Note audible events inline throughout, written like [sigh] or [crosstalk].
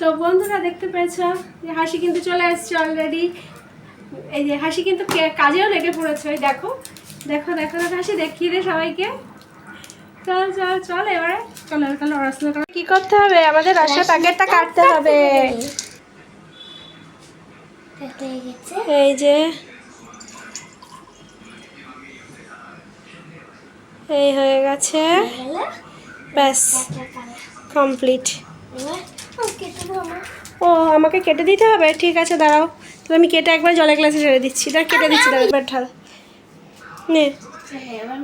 তো বন্ধুরা দেখতে পেয়েছ যে হাসি কিন্তু চলে এসছে অলরেডি এই যে হাসি কিন্তু কাজেও লেগে পড়েছে ওই দেখো। দেখো দেখো দেখো হাসি দেখিয়ে দে সবাইকে। চল চল চল এবারে। চলো তাহলে পড়াশোনা করো কি করতে হবে? আমাদের রসের প্যাকেটটা কাটতে হবে। এই যে। এই হয়ে গেছে। ব্যাস। কমপ্লিট। ও, আমাকে কেটে দিতে হবে? ঠিক আছে, দাঁড়াও। তাহলে আমি কেটে একবার জলের গ্লাসে ছেড়ে দিচ্ছি। দাঁড়া কেটে দিচ্ছি দাঁড়া এবার ঢাল। নে।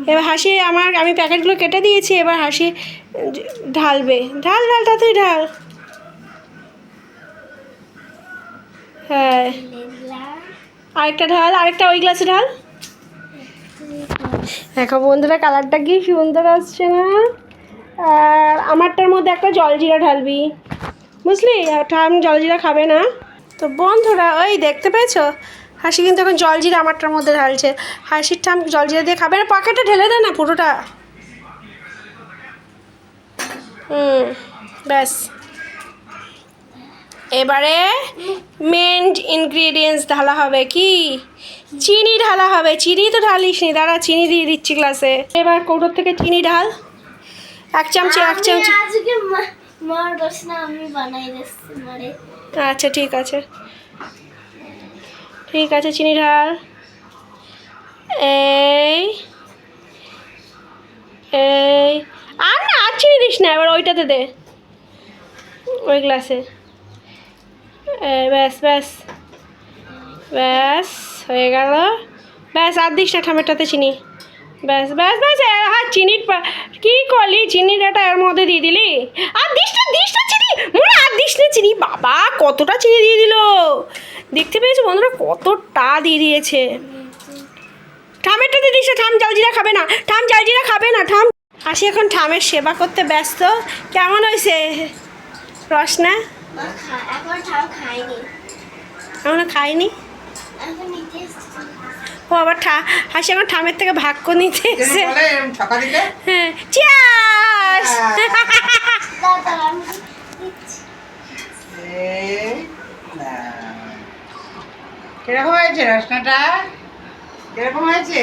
এবার হাসি, আমার, আমি প্যাকেটগুলো কেটে দিয়েছি, এবার হাসি ঢালবে। ঢাল ঢাল তুই ঢাল। হ্যাঁ। আরেকটা ঢাল, আরেকটা ওই গ্লাসে ঢাল। দেখো বন্ধুরা কালারটা কি সুন্দর আসছে না? আর আমারটার মধ্যে একটা জল জলজিরা ঢালবি। বুঝলি? আর ঠাম জলজিরা খাবে না। তো বন্ধুরা ওই দেখতে পেয়েছ? হাসি কিন্তু এখন জলজিরা আমারটার মধ্যে ঢালছে। হাসির ঠাম জলজিরা দিয়ে খাবে? আর পকেটে ঢেলে দে না পুরোটা। হুম ব্যাস। এবারে মেন ইনগ্রিডিয়েন্টস ঢালা হবে কি? চিনি ঢালা হবে। চিনি তো ঢালিস নি। দাঁড়া চিনি দিয়ে দিচ্ছি গ্লাসে এবার কৌটোর থেকে চিনি ঢাল। এক চামচে এক চামচে মার আমি বানাই দিচ্ছি মারে আচ্ছা ঠিক আছে। ঠিক আছে চিনি ঢাল এই এই। আর না, আর চিনি দিস না, এবার ওইটাতে দে। ওই গ্লাসে। ব্যাস ব্যাস। ব্যাস, হয়ে গেল। ব্যাস, আর দিস না ঠামেরটাতে চিনি। ব্যাস ব্যাস ব্যাস হ্যাঁ চিনির কি করলি? চিনির এটা মধ্যে দিয়ে দিলি? আর দিস না দিস না চিনি? মনে আর দিস না চিনি। বাবা কতটা চিনি দিয়ে দিল? দেখতে পেয়েছ বন্ধুরা কতটা দিয়ে দিয়েছে। ঠামেরটাতে দিস না ঠাম জালজিরা খাবে না। ঠাম জালজিরা খাবে না ঠাম আসি এখন ঠামের সেবা করতে ব্যস্ত। কেমন হয়েছে? রসনা এখন খাইনি। ও আবার ঠা হাসি এখন ঠামের থেকে ভাগ করে নিতে এসে হ্যাঁ চিয়ার্স না। [laughs] কীরকম হয়েছে রসনাটা কীরকম হয়েছে?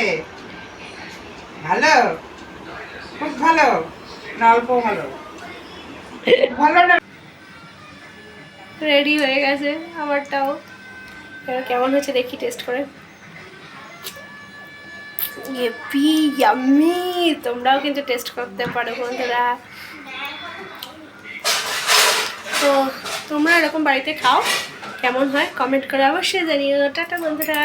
ভালো? খুব ভালো? না অল্প ভালো। ভালো না? রেডি হয়ে গেছে আমারটাও। এবার কেমন হয়েছে দেখি টেস্ট করে। ইয়েপি ইয়াম্মি তোমরাও কিন্তু টেস্ট করতে পারো বন্ধুরা তো তোমরা এরকম বাড়িতে খাও কেমন হয় কমেন্ট করে অবশ্যই জানিও টাটা বন্ধুরা